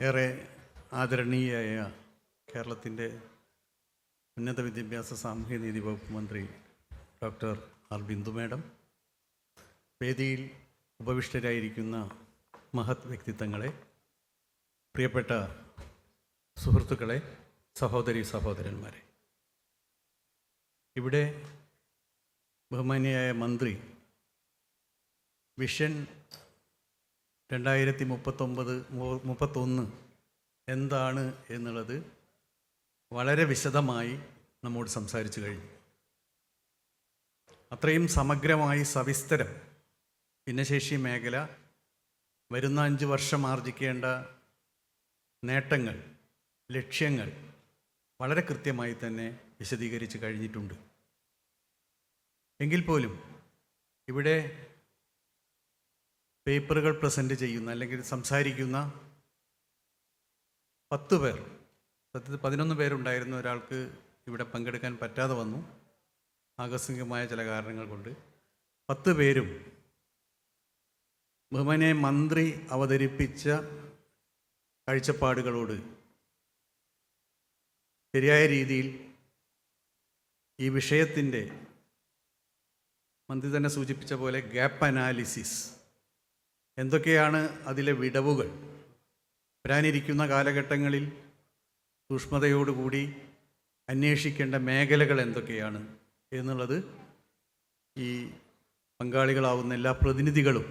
ഏറെ ആദരണീയായ കേരളത്തിന്റെ ഉന്നത വിദ്യാഭ്യാസ സാമൂഹ്യ നീതി വകുപ്പ് മന്ത്രി ഡോക്ടർ ആർ ബിന്ദു മേഡം വേദിയിൽ ഉപവിഷ്ടരായിരിക്കുന്ന മഹത് വ്യക്തിത്വങ്ങളെ പ്രിയപ്പെട്ട സുഹൃത്തുക്കളെ സഹോദരി സഹോദരന്മാരെ. ഇവിടെ ബഹുമാന്യയായ മന്ത്രി വിഷൻ രണ്ടായിരത്തി മുപ്പത്തൊമ്പത് മുപ്പത്തൊന്ന് എന്താണ് എന്നുള്ളത് വളരെ വിശദമായി നമ്മോട് സംസാരിച്ചു കഴിഞ്ഞു. അത്രയും സമഗ്രമായി സവിസ്തരം ഭിന്നശേഷി മേഖല വരുന്ന അഞ്ച് വർഷം ആർജിക്കേണ്ട നേട്ടങ്ങൾ ലക്ഷ്യങ്ങൾ വളരെ കൃത്യമായി തന്നെ വിശദീകരിച്ച് കഴിഞ്ഞിട്ടുണ്ട്. എങ്കിൽ പോലും ഇവിടെ പേപ്പറുകൾ പ്രസന്റ് ചെയ്യുന്ന അല്ലെങ്കിൽ സംസാരിക്കുന്ന പത്ത് പേർ. സത്യത്തിൽ പതിനൊന്ന് പേരുണ്ടായിരുന്ന ഒരാൾക്ക് ഇവിടെ പങ്കെടുക്കാൻ പറ്റാതെ വന്നു. ആകസ്മികമായ ചില കാരണങ്ങൾ കൊണ്ട് പത്ത് പേരും ബഹുമാനെ മന്ത്രി അവതരിപ്പിച്ച കാഴ്ചപ്പാടുകളോട് ശരിയായ രീതിയിൽ ഈ വിഷയത്തിന്റെ മന്ത്രി തന്നെ സൂചിപ്പിച്ച പോലെ ഗ്യാപ്പ് അനാലിസിസ് എന്തൊക്കെയാണ് അതിലെ വിടവുകൾ? വരാനിരിക്കുന്ന കാലഘട്ടങ്ങളിൽ സൂക്ഷ്മതയോടുകൂടി അന്വേഷിക്കേണ്ട മേഖലകൾ എന്തൊക്കെയാണ് എന്നുള്ളത് ഈ പങ്കാളികളാവുന്ന എല്ലാ പ്രതിനിധികളും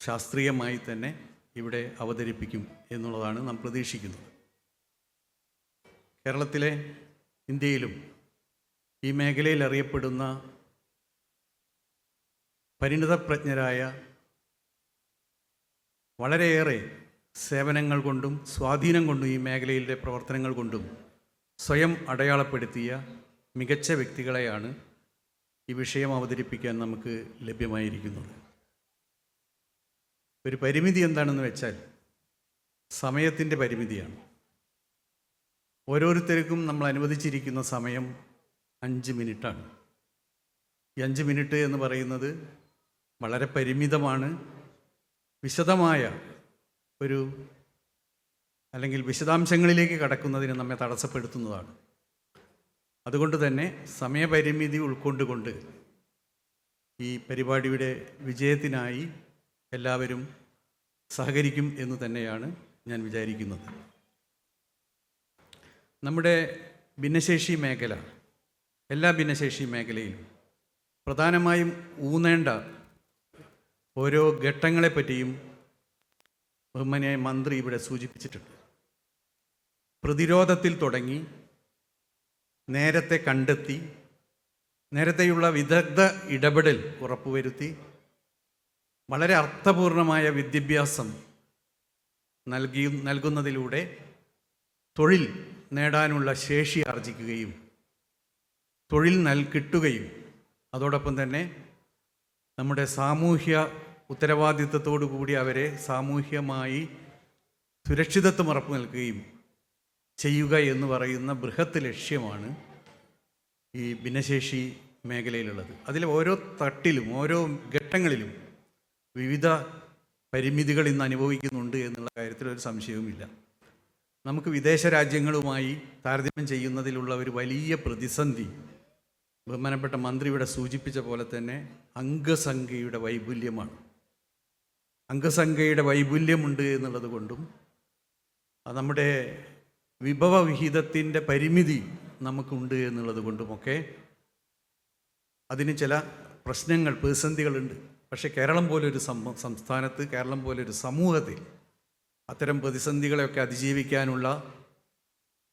ശാസ്ത്രീയമായി തന്നെ ഇവിടെ അവതരിപ്പിക്കും എന്നുള്ളതാണ് നാം പ്രതീക്ഷിക്കുന്നത്. കേരളത്തിലെ ഇന്ത്യയിലും ഈ മേഖലയിൽ അറിയപ്പെടുന്ന പരിണിതപ്രജ്ഞരായ വളരെയേറെ സേവനങ്ങൾ കൊണ്ടും സ്വാധീനം കൊണ്ടും ഈ മേഖലയിലെ പ്രവർത്തനങ്ങൾ കൊണ്ടും സ്വയം അടയാളപ്പെടുത്തിയ മികച്ച വ്യക്തികളെയാണ് ഈ വിഷയം അവതരിപ്പിക്കാൻ നമുക്ക് ലഭ്യമായിരിക്കുന്നത്. ഒരു പരിമിതി എന്താണെന്ന് വെച്ചാൽ സമയത്തിന്റെ പരിമിതിയാണ്. ഓരോരുത്തർക്കും നമ്മൾ അനുവദിച്ചിരിക്കുന്ന സമയം അഞ്ച് മിനിറ്റാണ്. ഈ അഞ്ച് മിനിറ്റ് എന്ന് പറയുന്നത് വളരെ പരിമിതമാണ്. വിശദമായ ഒരു അല്ലെങ്കിൽ വിശദാംശങ്ങളിലേക്ക് കടക്കുന്നതിന് നമ്മെ തടസ്സപ്പെടുത്തുന്നതാണ്. അതുകൊണ്ട് തന്നെ സമയപരിമിതി ഉൾക്കൊണ്ടുകൊണ്ട് ഈ പരിപാടിയുടെ വിജയത്തിനായി എല്ലാവരും സഹകരിക്കും എന്ന് തന്നെയാണ് ഞാൻ വിചാരിക്കുന്നത്. നമ്മുടെ ഭിന്നശേഷി മേഖല എല്ലാ ഭിന്നശേഷി മേഖലയിലും പ്രധാനമായും ഊന്നേണ്ട ഓരോ ഘട്ടങ്ങളെപ്പറ്റിയും ബഹുമാനിയായ മന്ത്രി ഇവിടെ സൂചിപ്പിച്ചിട്ടുണ്ട്. പ്രതിരോധത്തിൽ തുടങ്ങി നേരത്തെ കണ്ടെത്തി നേരത്തെയുള്ള വിദഗ്ധ ഇടപെടൽ ഉറപ്പുവരുത്തി വളരെ അർത്ഥപൂർണമായ വിദ്യാഭ്യാസം നൽകി നൽകുന്നതിലൂടെ തൊഴിൽ നേടാനുള്ള ശേഷി ആർജിക്കുകയും തൊഴിൽ നൽ കിട്ടുകയും അതോടൊപ്പം തന്നെ നമ്മുടെ സാമൂഹ്യ ഉത്തരവാദിത്തത്തോടു കൂടി അവരെ സാമൂഹ്യമായി സുരക്ഷിതത്വം ഉറപ്പു നൽകുകയും ചെയ്യുക എന്ന് പറയുന്ന ബൃഹത്ത് ലക്ഷ്യമാണ് ഈ ഭിന്നശേഷി മേഖലയിലുള്ളത്. അതിൽ ഓരോ തട്ടിലും ഓരോ ഘട്ടങ്ങളിലും വിവിധ പരിമിതികൾ ഇന്ന് അനുഭവിക്കുന്നുണ്ട് എന്നുള്ള കാര്യത്തിൽ ഒരു സംശയവുമില്ല. നമുക്ക് വിദേശ രാജ്യങ്ങളുമായി താരതമ്യം ചെയ്യുന്നതിലുള്ള ഒരു വലിയ പ്രതിസന്ധി ബഹുമാനപ്പെട്ട മന്ത്രി ഇവിടെ സൂചിപ്പിച്ച പോലെ തന്നെ അംഗസംഖ്യയുടെ വൈപുല്യമാണ്. അംഗസംഖ്യയുടെ വൈപുല്യമുണ്ട് എന്നുള്ളത് കൊണ്ടും നമ്മുടെ വിഭവ വിഹിതത്തിന്റെ പരിമിതി നമുക്കുണ്ട് എന്നുള്ളത് കൊണ്ടുമൊക്കെ അതിന് ചില പ്രശ്നങ്ങൾ പ്രതിസന്ധികളുണ്ട്. പക്ഷേ കേരളം പോലൊരു സംസ്ഥാനത്ത് കേരളം പോലൊരു സമൂഹത്തിൽ അത്തരം പ്രതിസന്ധികളെയൊക്കെ അതിജീവിക്കാനുള്ള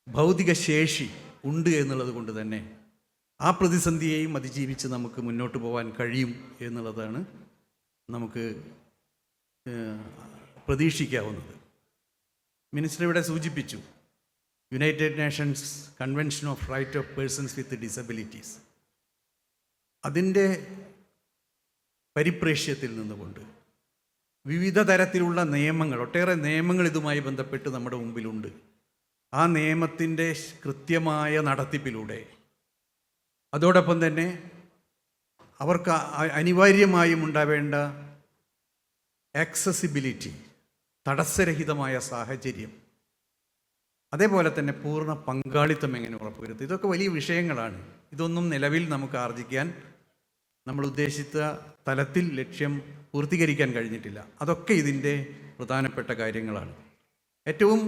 ഭൗതിക ശേഷി ഉണ്ട് എന്നുള്ളത് കൊണ്ട് തന്നെ ആ പ്രതിസന്ധിയെയും അതിജീവിച്ച് നമുക്ക് മുന്നോട്ട് പോകാൻ കഴിയും എന്നുള്ളതാണ് നമുക്ക് പ്രതീക്ഷിക്കാവുന്നത്. മിനിസ്റ്റർ ഇവിടെ സൂചിപ്പിച്ചു united nations convention of right of persons with disabilities അതിന്റെ പരിപ്രേക്ഷ്യത്തിൽ നിന്നുകൊണ്ട് വിവിധ തരത്തിലുള്ള നിയമങ്ങൾ ഒട്ടേറെ നിയമങ്ങൾ ഇതുമായി ബന്ധപ്പെട്ട് നമ്മുടെ മുമ്പിലുണ്ട്. ആ നിയമത്തിന്റെ കൃത്യമായ നടത്തിപ്പിലൂടെ അതോടൊപ്പം തന്നെ അവർക്ക് അനിവാര്യമായും ഉണ്ടാവേണ്ട ആക്സസിബിലിറ്റി തടസ്സരഹിതമായ സാഹചര്യം അതേപോലെ തന്നെ പൂർണ പങ്കാളിത്തം എങ്ങനെ ഉറപ്പുവരുത്തും? ഇതൊക്കെ വലിയ വിഷയങ്ങളാണ്. ഇതൊന്നും നിലവിൽ നമുക്ക് ആർജിക്കാൻ നമ്മൾ ഉദ്ദേശിച്ച തലത്തിൽ ലക്ഷ്യം പൂർത്തീകരിക്കാൻ കഴിഞ്ഞിട്ടില്ല. അതൊക്കെ ഇതിന്റെ പ്രധാനപ്പെട്ട കാര്യങ്ങളാണ്. ഏറ്റവും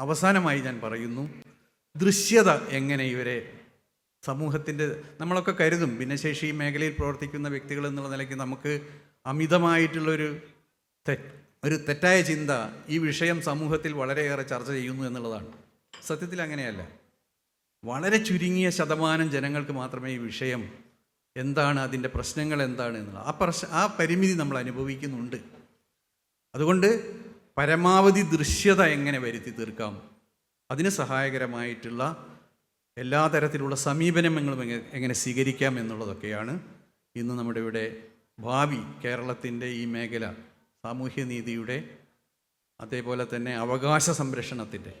അവസാനമായി ഞാൻ പറയുന്നു ദൃശ്യത എങ്ങനെ ഇവരെ സമൂഹത്തിന്റെ നമ്മളൊക്കെ കരുതും ഭിന്നശേഷി മേഖലയിൽ പ്രവർത്തിക്കുന്ന വ്യക്തികൾ എന്നുള്ള നിലയ്ക്ക് നമുക്ക് അമിതമായിട്ടുള്ളൊരു ഒരു തെറ്റായ ചിന്ത ഈ വിഷയം സമൂഹത്തിൽ വളരെയേറെ ചർച്ച ചെയ്യുന്നു എന്നുള്ളതാണ്. സത്യത്തിൽ അങ്ങനെയല്ല. വളരെ ചുരുങ്ങിയ ശതമാനം ജനങ്ങൾക്ക് മാത്രമേ ഈ വിഷയം എന്താണ് അതിന്റെ പ്രശ്നങ്ങൾ എന്താണ് എന്നുള്ളത് ആ പ്രശ്ന ആ പരിമിതി നമ്മൾ അനുഭവിക്കുന്നുണ്ട്. അതുകൊണ്ട് പരമാവധി ദൃശ്യത എങ്ങനെ വരുത്തി തീർക്കാം? അതിന് സഹായകരമായിട്ടുള്ള എല്ലാ തരത്തിലുള്ള സമീപനങ്ങളും എങ്ങനെ എങ്ങനെ സ്വീകരിക്കാം എന്നുള്ളതൊക്കെയാണ് ഇന്ന് നമ്മുടെ ഇവിടെ ഭാവി കേരളത്തിന്റെ ഈ മേഖല സാമൂഹ്യനീതിയുടെ അതേപോലെ തന്നെ അവകാശ സംരക്ഷണത്തിന്റെ.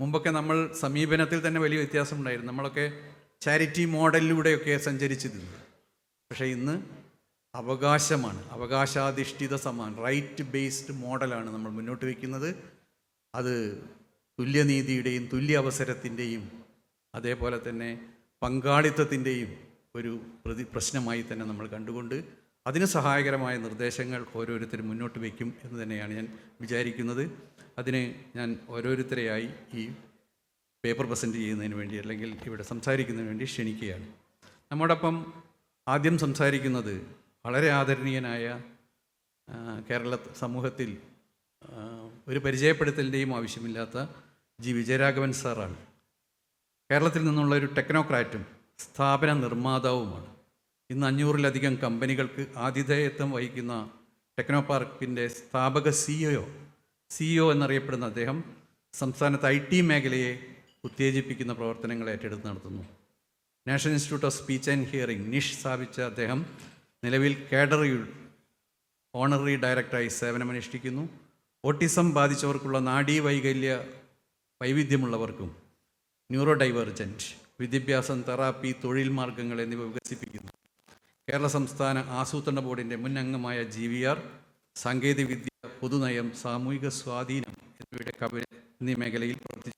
മുമ്പൊക്കെ നമ്മൾ സമീപനത്തിൽ തന്നെ വലിയ വ്യത്യാസമുണ്ടായിരുന്നു. നമ്മളൊക്കെ ചാരിറ്റി മോഡലിലൂടെയൊക്കെ സഞ്ചരിച്ചിരുന്നു പക്ഷേ ഇന്ന് അവകാശമാണ്. അവകാശാധിഷ്ഠിത സമാൻ റൈറ്റ് ബേസ്ഡ് മോഡലാണ് നമ്മൾ മുന്നോട്ട് വയ്ക്കുന്നത് അത് തുല്യനീതിയുടെയും തുല്യ അവസരത്തിന്റെയും അതേപോലെ തന്നെ പങ്കാളിത്തത്തിന്റെയും ഒരു പ്രതി പ്രശ്നമായി തന്നെ നമ്മൾ കണ്ടുകൊണ്ട് അതിന് സഹായകരമായ നിർദ്ദേശങ്ങൾ ഓരോരുത്തരും മുന്നോട്ട് വയ്ക്കും എന്ന് തന്നെയാണ് ഞാൻ വിചാരിക്കുന്നത്. അതിന് ഞാൻ ഓരോരുത്തരെയായി ഈ പേപ്പർ പ്രസന്റ് ചെയ്യുന്നതിന് വേണ്ടി അല്ലെങ്കിൽ ഇവിടെ സംസാരിക്കുന്നതിന് വേണ്ടി ക്ഷണിക്കുകയാണ്. നമ്മോടൊപ്പം ആദ്യം സംസാരിക്കുന്നത് വളരെ ആദരണീയനായ കേരള സമൂഹത്തിൽ ഒരു പരിചയപ്പെടുത്തലിന്റെയും ആവശ്യമില്ലാത്ത ജി. വിജയരാഘവൻ സാറാണ്. കേരളത്തിൽ നിന്നുള്ള ഒരു ടെക്നോക്രാറ്റും സ്ഥാപന നിർമ്മാതാവുമാണ്. ഇന്ന് അഞ്ഞൂറിലധികം കമ്പനികൾക്ക് ആതിഥേയത്വം വഹിക്കുന്ന ടെക്നോ പാർക്കിന്റെ സ്ഥാപക സിഇഒ സിഇഒ എന്നറിയപ്പെടുന്ന അദ്ദേഹം സംസ്ഥാനത്ത് ഐ ടി മേഖലയെ ഉത്തേജിപ്പിക്കുന്ന പ്രവർത്തനങ്ങൾ ഏറ്റെടുത്ത് നടത്തുന്നു. National institute of speech and hearing NISH സ്ഥാപിച്ച അദ്ദേഹം നിലവിൽ കേഡറി ഓണററി ഡയറക്ടറായി സേവനമനുഷ്ഠിക്കുന്നു. ഓട്ടിസം ബാധിച്ചവർക്കുള്ള നാഡീ വൈകല്യ വൈവിധ്യമുള്ളവർക്കും ന്യൂറോ ഡൈവേർജന്റ് വിദ്യാഭ്യാസം തെറാപ്പി തൊഴിൽ മാർഗങ്ങൾ എന്നിവ വികസിപ്പിക്കുന്നു. കേരള സംസ്ഥാന ആസൂത്രണ ബോർഡിന്റെ മുൻ അംഗമായ ജി വി ആർ സാങ്കേതികവിദ്യ പൊതുനയം സാമൂഹിക സ്വാധീനം എന്നിവയുടെ കവി എന്നീ മേഖലയിൽ പ്രവർത്തിച്ചു.